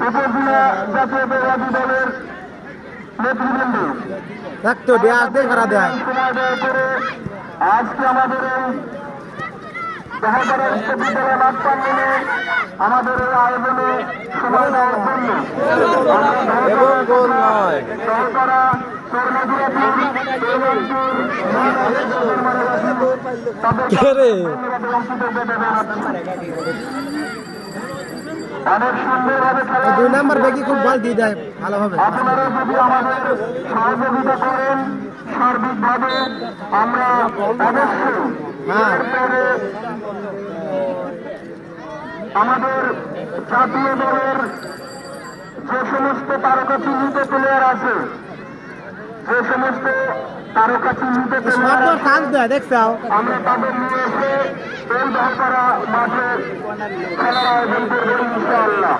উপজেলা জাতীয়তাবাদী দলের নেতৃবৃন্দ। দেয়া দেয় ব্যয় করে আজকে আমাদের এই বিশ্ববিদ্যালয় মাঠ প্রাঙ্গণে আমাদের এই আয়োজনে সময় দেওয়ার জন্য এবং গোল দুই নাম্বার ব্যাগই খুব বল দিয়ে দেয় ভালোভাবে আপনারা যদি আমাদের সহযোগিতা করেন সার্বিকভাবে আমরা অবশ্যই হ্যাঁ। আমাদের জাতীয় দলের যে সমস্ত তারকা চিহ্নিত প্লেয়ার আছে যে সমস্ত তারকা চিহ্নিত আমরা তাদের নিয়ে এসে এই দরকারা মাঠে খেলার আয়োজন করব ইনশাআল্লাহ।